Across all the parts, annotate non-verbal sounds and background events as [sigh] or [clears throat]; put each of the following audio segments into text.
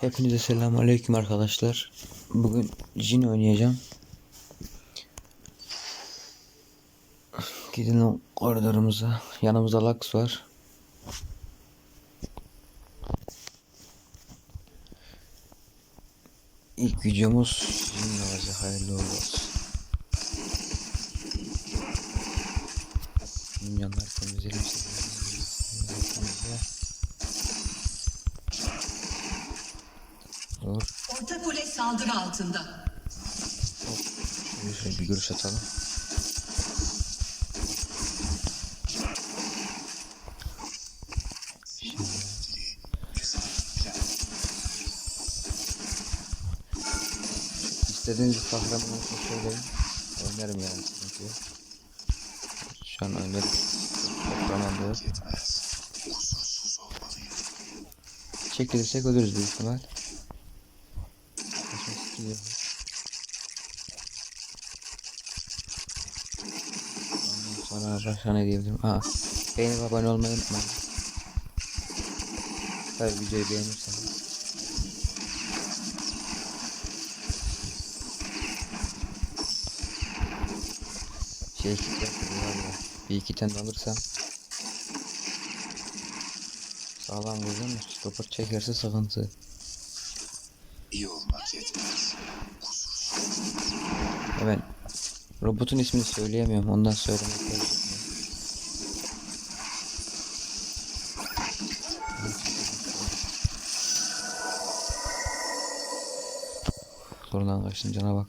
Hepinize selamun aleyküm arkadaşlar. Bugün Jin oynayacağım. Gidin o koridorumuza. Yanımızda Lux var. İlk videomuz olacak. Hayırlı olsun. Altında. Şöyle bir görüş atalım. İstediğiniz kahraman söyleyin. Oynarım yani yok. Şu an oynarım. Kahraman da yok. Çekilirsek ölürüz büyük ihtimal. İstiyor. Ondan sonra başka ne diyebilirim? Aa, beğenip abone olmayı unutmayın. Her videoyu beğenirseniz. Şey ya. Bir iki tane alırsam sağlam da stopper çekerse sıkıntı. Ben robotun ismini söyleyemiyorum ondan söylemek lazım. Kaçtın cana bak.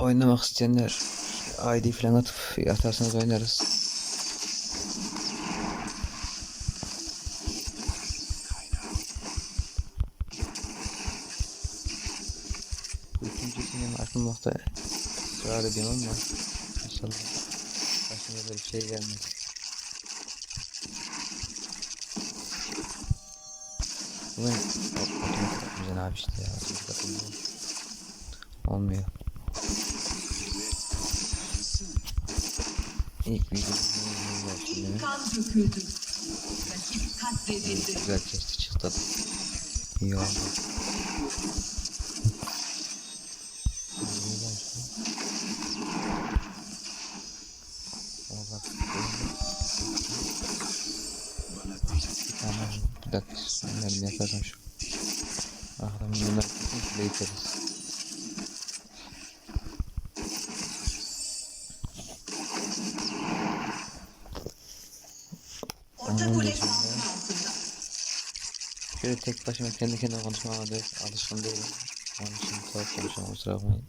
Oynamak isteyenler ID falan atıp atarsanız oynarız. Israr ediyorum ama inşallah başına da bir şey gelmez. Bu ne? O- Otomatik yapmayacaksın abi işte ya. Olmuyor. İlk video İlk kan döküldü. Rakip katledildi. güzel kesti çıktı. İyi oldu. Dakika ben yaparım şu. Ahram bunlar kesin bile kule saldırı altında. Şöyle tek başıma kendi kendime konuşmama alışkın değilim. Onun için tuhaf konuşamam kusura bakmayın.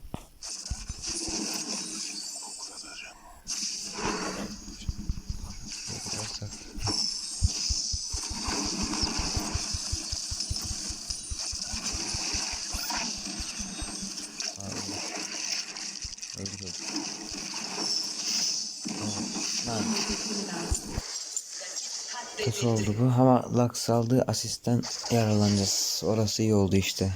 Öldük. Tamam. Kötü oldu bu ama Lux aldığı asistten yararlanacağız. Orası iyi oldu işte.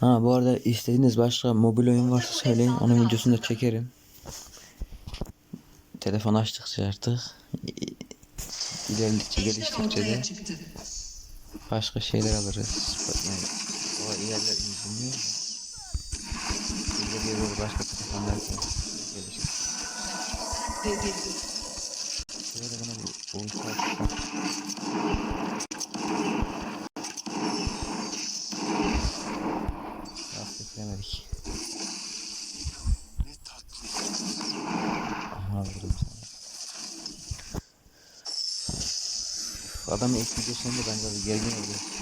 Ha bu arada istediğiniz başka mobil oyun varsa söyleyin. Onun videosunu da çekerim. Telefon açtıkça artık ilerledikçe geliştikçe de başka şeyler alırız. Telefonlar gelişir. Katledildi. Şöyle bana bir ulti atsam. Affetlemedik. Aha vurdum sana. Adamın ilk videosunda ben böyle gergin oldum.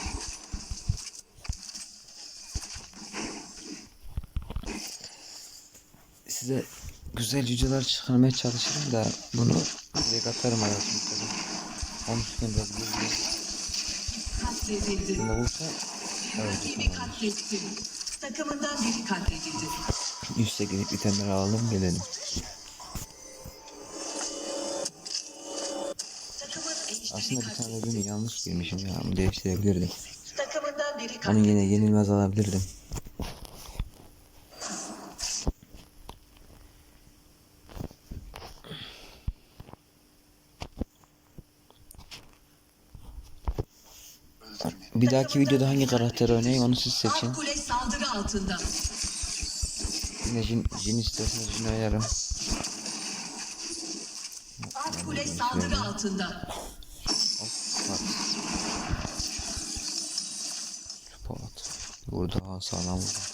Size güzel videolar çıkarmaya çalışırım da bunu direkt atarım hayatımda. Onun için biraz evet Rakibi katletti. Takımından biri katledildi. üste gidip itemleri alalım gelelim. Aslında bir tane ödümü yanlış girmişim ya. Değiştirebilirdim. Onu yine yenilmez alabilirdim. Bir dahaki videoda hangi karakteri oynayayım onu siz seçin. Kule saldırı altında. Yine Jin, Jin isterseniz Jin oynarım. Alt kule saldırı altında. Polat. Burada sağlam vurdu.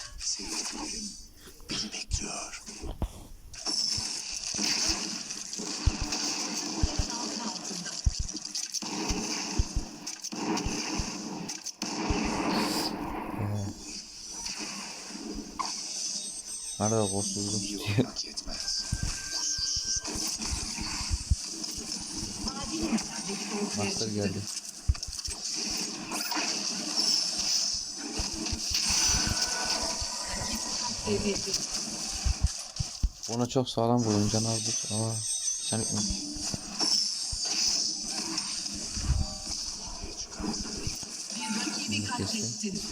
Kolsuzluk İyi diyor. Master geldi. Ona çok sağlam vurdum can aldık ama sen katlettin.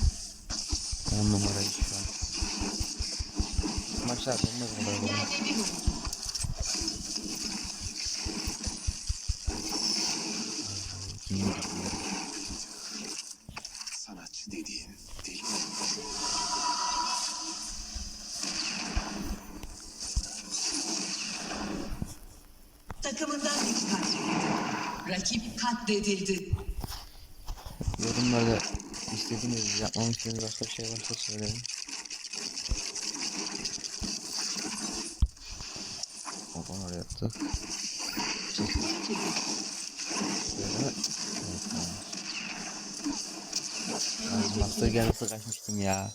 10 numarayı şu mı. Sanatçı dediğin deli olur. Takımından katledildi. Rakip katledildi. Yorumlarda istediğiniz, yapmamı istediğiniz başka bir şey varsa söyleyin. Böyle. Evet, tamam. Ay, Master gelmesi kaçmıştım ya.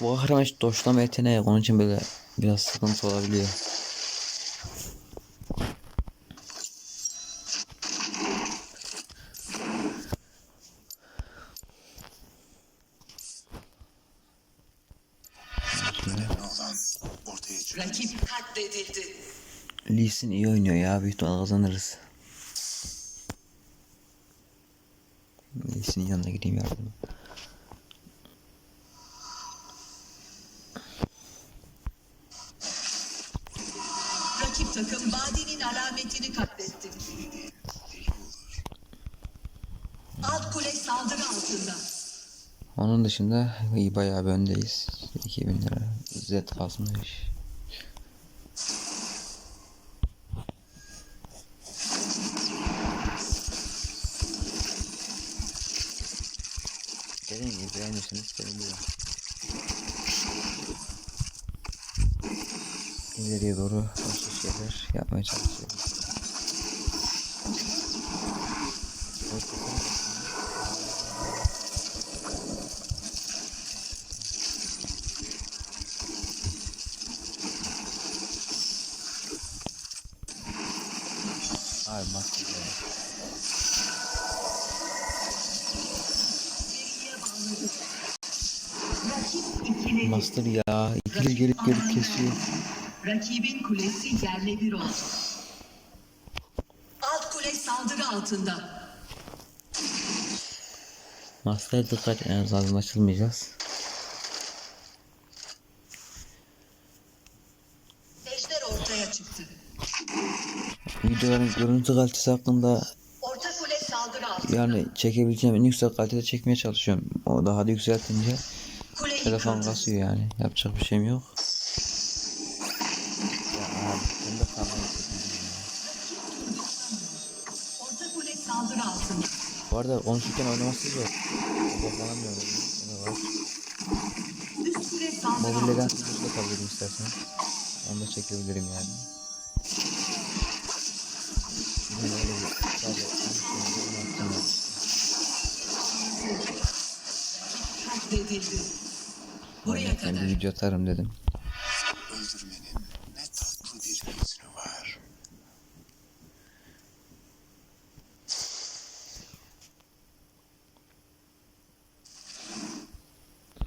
Bu kahraman hiç doşlama yeteneği. Onun için böyle biraz sıkıntı olabiliyor. İhtimal kazanırız. Lee Sin'in yanına gideyim yardıma. Rakip takım Badi'nin alametini katletti. Alt kule saldırı altında. Onun dışında iyi bayağı bir öndeyiz. 2000 lira. Z kasmış. Gibi beğenirseniz sevinirim. İleriye doğru başka şeyler yapmaya çalışıyoruz. Ay maske ya. Seriye bağladı. Rakip ikiledi. Master ya. İkili gelip gelip kesiyor. Rakibin kulesi yerle bir oldu. Alt kule saldırı altında. Master dikkat en azından açılmayacağız. Ejder ortaya çıktı. Videoların görüntü kalitesi hakkında Orta kule saldırı altında. yani çekebileceğim en yüksek kalitede çekmeye çalışıyorum. O daha da yükseltince telefon kasıyor yani. Yapacak bir şeyim yok. Bu arada konuşurken oynaması zor. Odaklanamıyorum. Ne var? Altında. tuşla kalabilirim istersen. Onu da çekebilirim yani. Yine öyle Kadar. bir video atarım dedim. Öldürmenin ne tatlı bir hüznü var.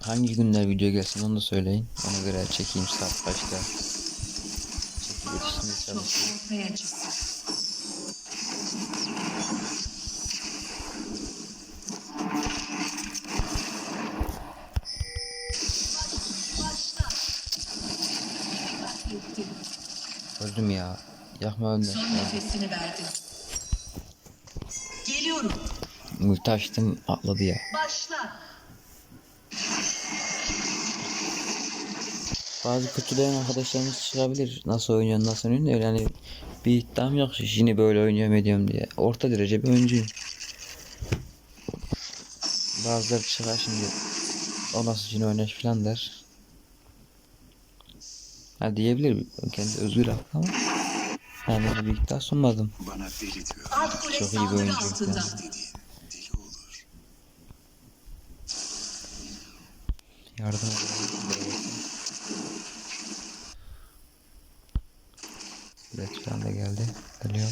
Hangi günler video gelsin onu da söyleyin. Ona göre çekeyim saat kaçta. Çekip yetiştirmeye Çok çalışayım. Öldüm ya. Yakma önde. Son nefesini verdi. Geliyorum. Multi açtım atladı ya. Başla. Bazı kötüleyen arkadaşlarımız çıkabilir. Nasıl oynuyorsun nasıl oynuyorsun öyle yani bir iddiam yok yine böyle oynuyorum ediyorum diye. Orta derece bir oyuncuyum. Bazıları çıkar şimdi o nasıl yine oynaş falan der. Ha diyebilir kendi özgür hakkı ama yani öyle bir iddia sunmadım. Bana deli diyor. Çok iyi bir oyuncu. Yardım. Evet falan da geldi. Geliyor.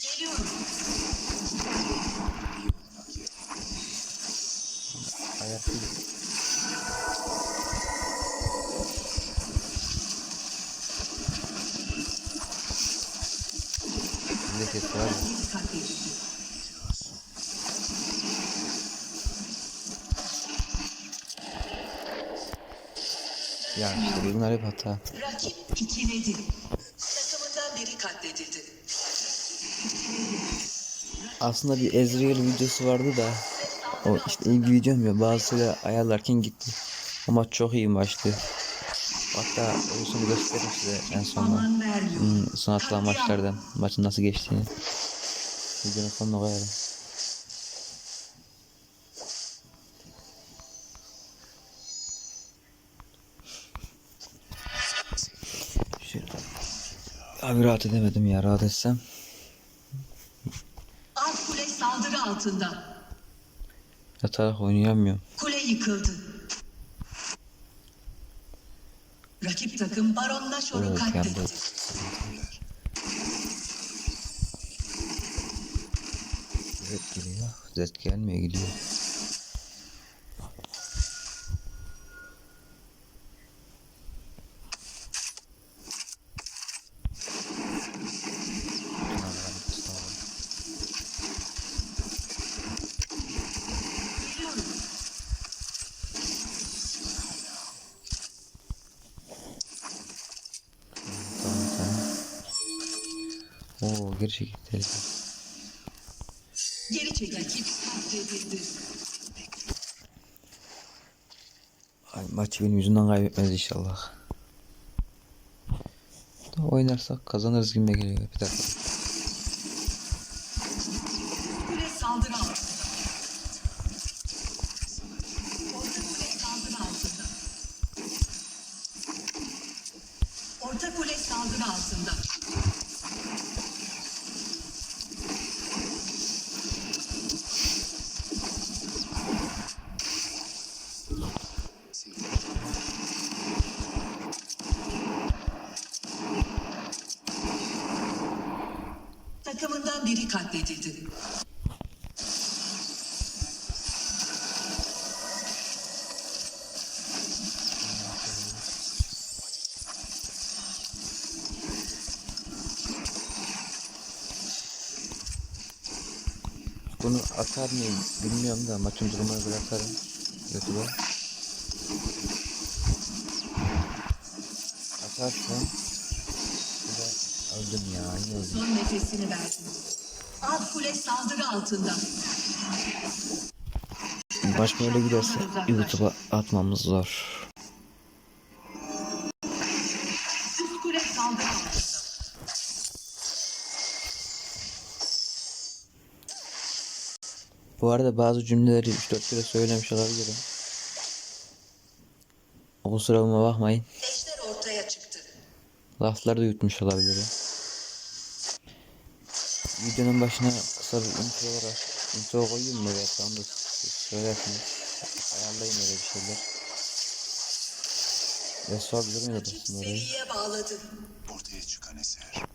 Geliyorum. Ayak değil. Bir de kes var. ya. Biri katledildi. Ya işte bunlar hep hata. Rakip ikiledi. Takımından biri katledildi. Aslında bir Ezreal videosu vardı da o işte ilgi videom ya bazısıyla ayarlarken gitti. Ama çok iyi maçtı. Hatta oyusunu gösteririm size en sonunda. Hmm, son atılan maçlardan maçın nasıl geçtiğini. Videonun sonuna koyarım. Abi rahat edemedim ya rahat etsem. Alt kule saldırı altında. Yatarak oynayamıyorum. Kule yıkıldı. Rakip takım Baron Nashor'u Evet, katletti. Zed geliyor. Zed gelmiyor gidiyor. Geliyorum. Tamam tamam. Oo geri çekil. Ay, maçı benim yüzümden kaybetmez inşallah. Da Oynarsak kazanırız gibi geliyor. Bir dakika. Kule saldırı altında. Orta kule saldırı altında. Orta kule saldırı altında. Takımından biri katledildi. Bunu atar mıyım bilmiyorum da maçın durumuna göre atarım. YouTube'a. Atarsam bir de öldüm ya. Öldüm. Son nefesini verdi. Alt kule saldırı altında. Maç böyle giderse YouTube'a atmamız zor. Bu arada bazı cümleleri 3-4 kere söylemiş olabilirim. O kusuruma bakmayın. Ejder ortaya çıktı. Lafları da yutmuş olabilirim. Videonun başına kısa bir intro olarak intro koyayım mı? Evet, tamam da söylersiniz. Ayarlayın öyle bir şeyler. Ve sorabilir miyim Rakip aslında orayı? seriye bağladı. Ortaya çıkan eser.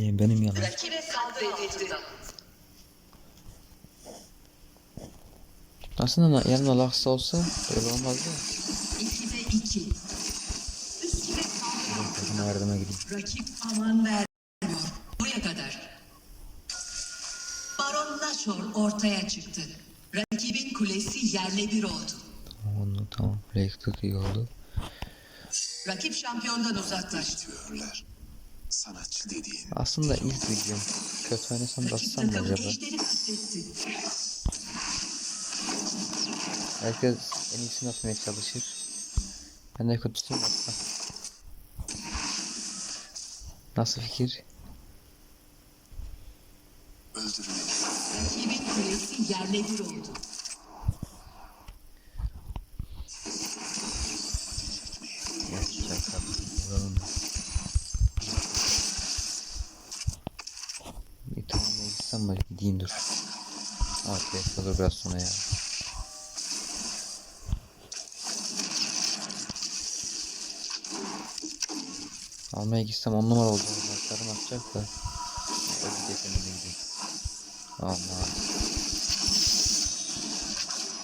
Fethliyim benim yalan. Rakibe katledildi. Aslında yanımda laksa olsa öyle olmazdı. 2'de 2. Üst kule saldırı altında. Takıma yardıma gideyim. Rakip aman vermiyor. Buraya kadar. Baron Nashor ortaya çıktı. Rakibin kulesi yerle bir oldu. Onu tamam. Breakthrough iyi oldu. Rakip şampiyondan uzaklaş. Sanatçı dediğin Aslında ilk videom. Kötü oynasam atsam mı acaba? Herkes en iyisini atmaya çalışır. Ben de kötüsünü atsam. Nasıl fikir? öldürmeni Rakibin kulesi yerle bir oldu. Sonra ya. Almaya gitsem on numara olacak. Başlarım atacak da. Öbür geçenine gideyim. Allah.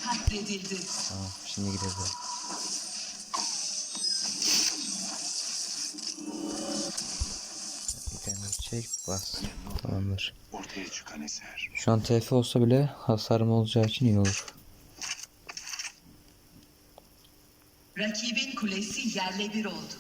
Katledildi. Tamam şimdi gideceğiz. Bir tane çek bas. Tamamdır. Ortaya çıkan eser. Şu an TF olsa bile hasarım olacağı için iyi olur. Rakibin kulesi yerle bir oldu.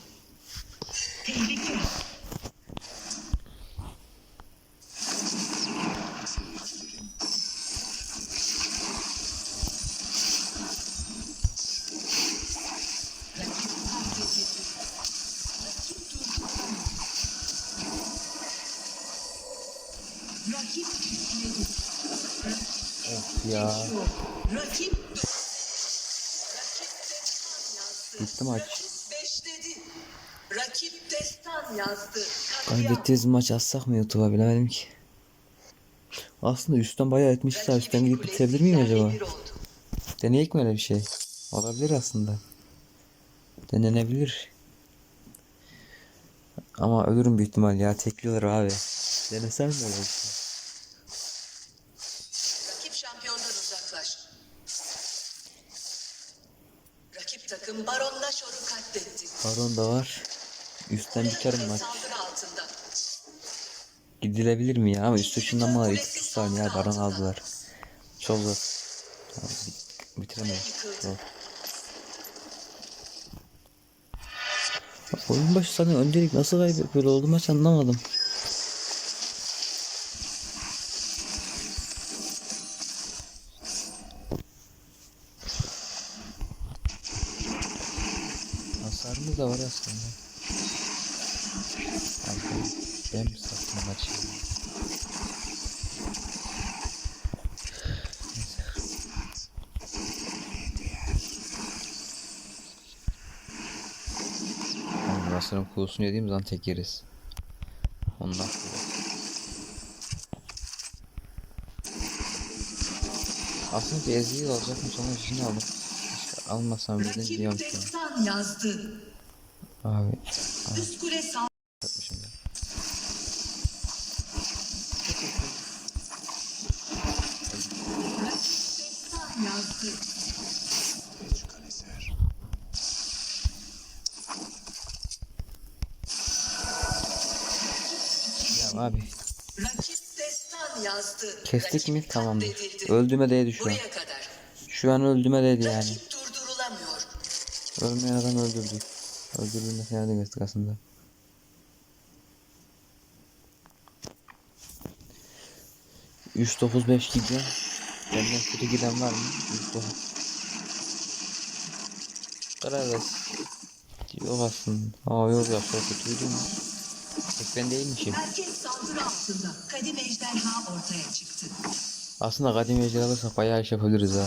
Bitti maç. Rakip destan yazdı. Kaybettiğimiz maç atsak mı YouTube'a bilemedim ki. Aslında üstten bayağı etmişler. Üstten gidip bitirebilir miyim acaba? Deneyek mi öyle bir şey? Olabilir aslında. Denenebilir. Ama ölürüm büyük ihtimal ya. Tekliyorlar abi. Denesem mi öyle bir şey? Rakip şampiyondan uzaklaş. Rakip takım Baron'la Şor'u katletti. Baron da var. Üstten biterim altında. Gidilebilir mi ya? Ama üstü ışınlanmalar 2 saniye ya. Baron aldılar. Çok zor. Tamam, bit- bitiremeyiz. Zor. Bak, Oyun başı sana öncelik nasıl kaybı böyle oldu maç anlamadım. Hasarımız da var aslında. Abi, ben mi sattım maçı? Oğlum Nasır'ın kulusunu yediğim zaman tek yeriz. Ondan. Aslında bir ezgi alacakmış ama şimdi aldım. Almasam bile diyorum ki. yazdı. Abi Üst kule. Destan yazdı. Ya abi kestik Rakip mi katledildi. Öldüğüme değdi şu an. Şu an öldüğüme değdi yani. Ölmeyen adam öldürdük. Öldürülmesi yardım ettik aslında. Üç dokuz beş gidiyor. Benden kötü giden var mı? Üç dokuz. Karar ver. Yok aslında. Aa yok ya çok kötüydü mü? Tek ben değilmişim. Herkes saldırı altında. Kadim ejderha ortaya çıktı. Aslında kadim ejder alırsak bayağı iş yapabiliriz ha.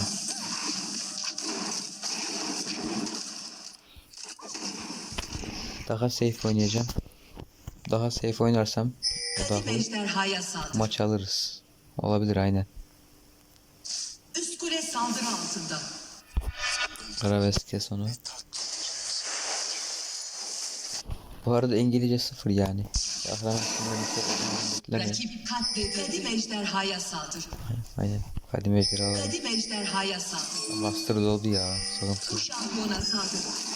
Daha safe oynayacağım. Daha safe oynarsam ejderhaya saldır. maç alırız. Olabilir aynen. Üst kule saldırı altında. Arabesk kes onu. Bu arada İngilizce sıfır yani. Beklemeyin. Rakip katledildi. Kadim ejderhaya saldır. Aynen. Kadim ejder alalım. Kadim ejderhaya saldır. Master doldu ya. Bu şampiyona saldır.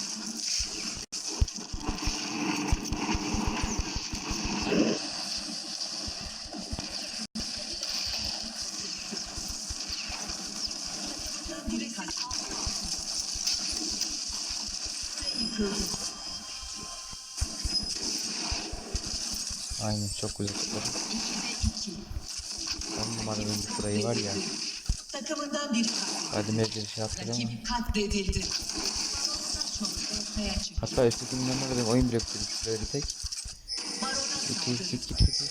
Aynen çok güzel topladı. 2'de 2. On numaranın bir burayı var ya. Takımından bir katledildi. Hadi mevcut şey yaptı ama. Rakip katledildi. Hatta üstteki milyonlar benim oyun bırakıyorum şuraya bir tek.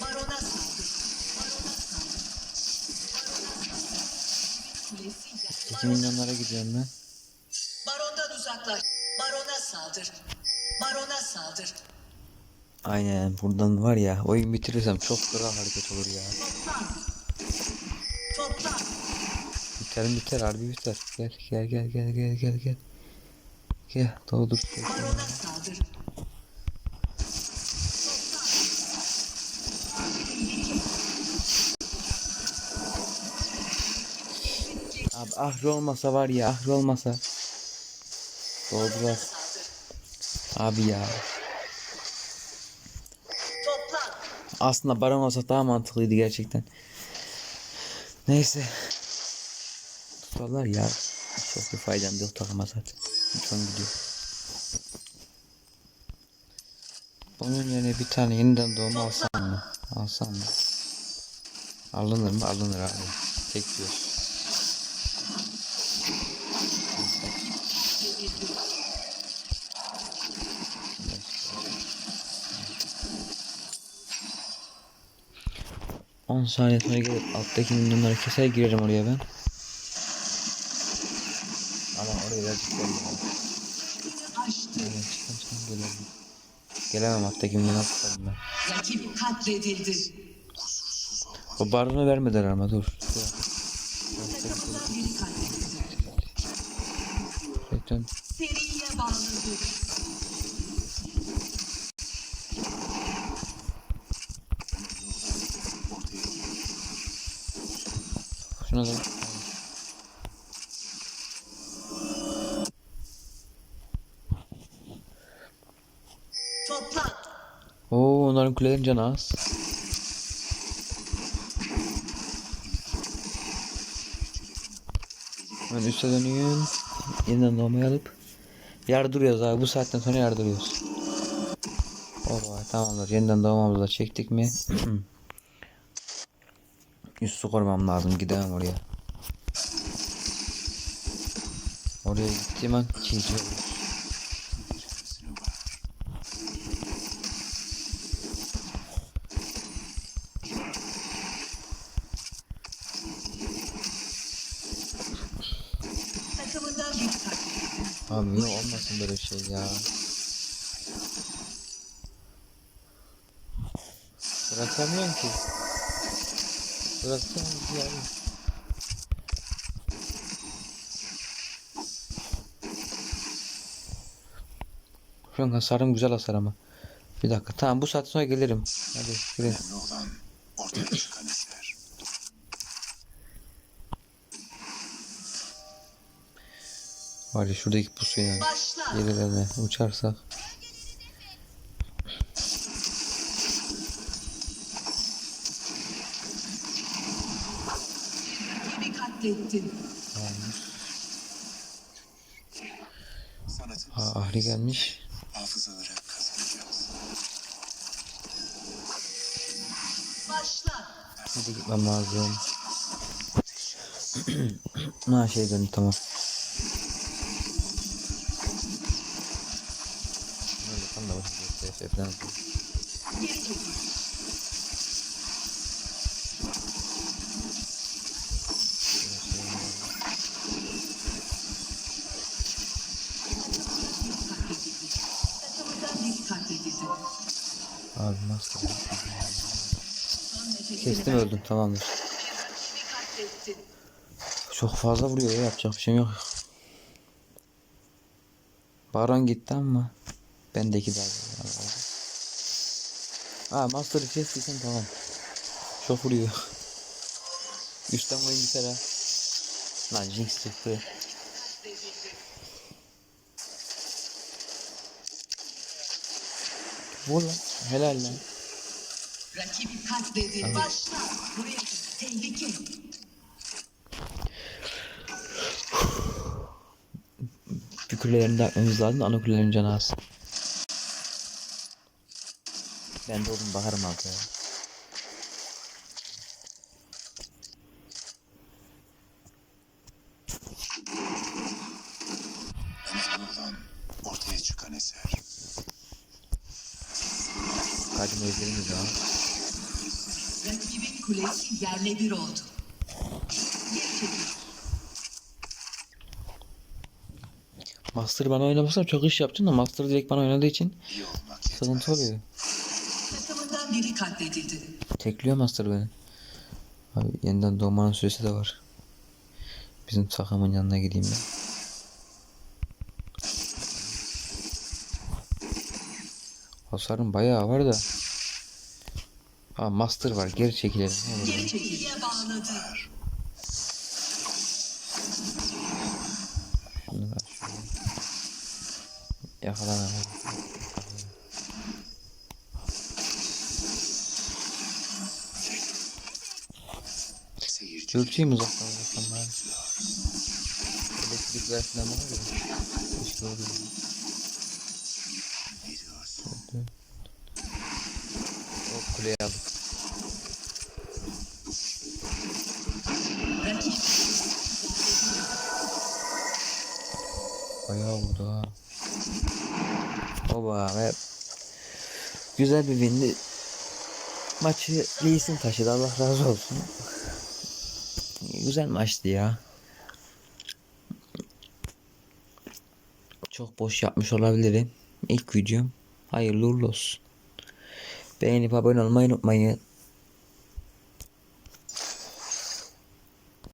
Barona saldır. Barona saldır. Kulesi Üstteki milyonlara gidiyorum ben. Barondan uzaklaş. Barona saldır. Barona saldır. Aynen buradan var ya oyun bitirirsem çok kral hareket olur ya. Biter biter harbi biter. Gel gel gel gel gel gel gel. Gel saldır. Abi ahri olmasa var ya ahri olmasa. Doldular. Saldır. Abi ya. Aslında Baron olsa daha mantıklıydı gerçekten. Neyse. Tutarlar ya. Çok bir faydam yok takıma zaten. Son gidiyor. Onun yerine bir tane yeniden doğma alsam mı? Alsam mı? Alınır mı? Alınır abi. Tek diyorsun. 10 saniye sonra gelip alttaki milyonları keser girerim oraya ben. Ama oraya birazcık geldim. Evet, çıkan çıkan gelirim. Gelemem alttaki milyonları tutarım ben. Rakip katledildi. O barını vermediler ama dur. dur. Kulelerin canı az. Hemen üste dönüyorum. Yeniden doğmayı alıp yardırıyoruz abi. Bu saatten sonra yardırıyoruz. Oh vay, tamamdır. Yeniden doğmamızı da çektik mi? [clears throat] Üstü korumam lazım. Gidemem oraya. Oraya gittiğim an çiğci olur. Çaresine var. Takımından bir katledildi. Abi yok olmasın böyle şey ya. Bırakamıyorum ki. Bırakamıyorum ki abi. Şu an hasarım güzel hasar ama. Bir dakika tamam bu saatten sonra gelirim. Hadi girelim. Var ya şuradaki pusuya Başla. yerlerine uçarsak. Katlettin. Ha, ahri gelmiş. hafızalara kazanacağız. Başla. Hadi gitmem lazım. [clears throat] ha şey döndü tamam. Bir katledildi. Abi nasıl? Kestim öldüm tamamdır. Çok fazla vuruyor ya yapacak bir şey yok. Baron gitti ama bendeki daha. Ha Master'ı kestiysen tamam. Çok vuruyor. Üstten oyun biter ha. Lan Jinx çıktı. Vur lan. Helal lan. Rakibi katledildi. Başla. Buraya. Tehlike. Bir kulelerini de atmamız lazım da ana kulelerin canı az. Ben de oğlum bakarım altı ya. Önemli olan ortaya çıkan eser. Kadim özlerimiz ya. Rakibin kulesi yerle bir oldu. Geri çekil. Master bana oynamasam çok iş yaptım da Master direkt bana oynadığı için sıkıntı oluyor. Biri katledildi. Tekliyor Master beni. Abi yeniden doğmanın süresi de var. Bizim takımın yanına gideyim ben. Hasarım bayağı var da. Aa Master var geri çekilelim. Geri çekiliye bağladı. Şunu ver şöyle. Yakala. Ölçeyim uzaktan uzaktan bari. Var ya. Keşke olur. ne diyorsun? O kuleyi aldık. Bayağı vurdu ha. Oba ve güzel bir windi. Maçı Lee'sin taşıdı Allah razı olsun. Güzel maçtı ya. Çok boş yapmış olabilirim. İlk videom. Hayırlı uğurlu olsun. Beğenip abone olmayı unutmayın.